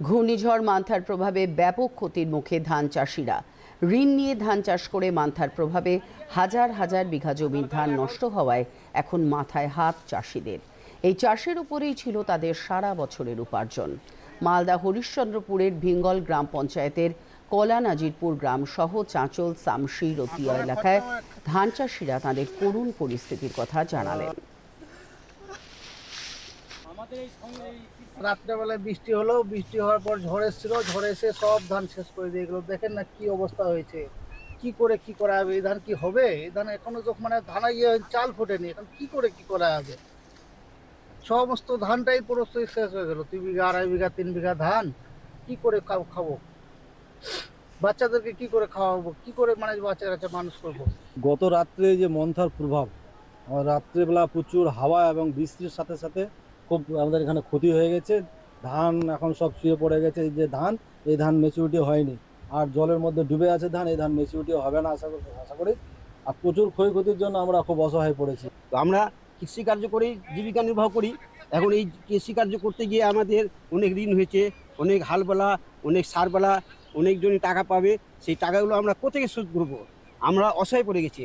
ঘূর্ণিঝড় মান্থার প্রভাবে ব্যাপক ক্ষতির মুখে ধান চাষিরা। ঋণ নিয়ে ধান চাষ করে মান্থার প্রভাবে হাজার হাজার বিঘা জমির ধান নষ্ট হওয়ায় এখন মাথায় হাত চাষিদের। এই চাষের উপরেই ছিল তাদের সারা বছরের উপার্জন। মালদা হরিশ্চন্দ্রপুরের ভিঙ্গল গ্রাম পঞ্চায়েতের কলা নাজিরপুর গ্রাম সহ চাঁচল, সামশি, রতিয়া এলাকায় ধান চাষিরা তাদের করুণ পরিস্থিতির কথা জানালেন। রাত্রেবেলায় বৃষ্টি হলো বৃষ্টি হওয়ার পর ঝড় এসেছিল ঝড় এসে সব ধান শেষ করে দিয়ে গেলো। দেখেন না কি অবস্থা হয়েছে। কি করে কি করা হবে? এই ধান কি হবে? এই ধান এখনও তো মানে ধানা ইয়ে চাল ফোটেনি এখন কি করে কি করা হবে? সমস্ত ধানটাই পুরো শেষ হয়ে গেল। দুই বিঘা আড়াই বিঘা তিন বিঘা ধান কি করে খাও- খাব? বাচ্চাদেরকে কি করে খাওয়াবো? কি করে মানে বাচ্চা কাচ্চা মানুষ করব? গত রাত্রে যে মন্থার প্রভাব রাত্রেবেলা প্রচুর হাওয়া এবং বৃষ্টির সাথে সাথে খুব আমাদের এখানে ক্ষতি হয়ে গেছে। ধান এখন সব শুয়ে পড়ে গেছে। যে ধান, এই ধান মেচুরিটি হয়নি। আর জলের মধ্যে ডুবে আছে ধান, এই ধান মেচুরিটি হবে না আশা করি আশা করি। আর প্রচুর ক্ষয়ক্ষতির জন্য আমরা খুব অসহায় পড়েছি। তো আমরা কৃষিকার্য করেই জীবিকা নির্বাহ করি। এখন এই কৃষিকার্য করতে গিয়ে আমাদের অনেক ঋণ হয়েছে, অনেক হালবেলা, অনেক সারবেলা, অনেকজনই টাকা পাবে। সেই টাকাগুলো আমরা কোথেকে শোধ করব? আমরা অসহায় পড়ে গেছি।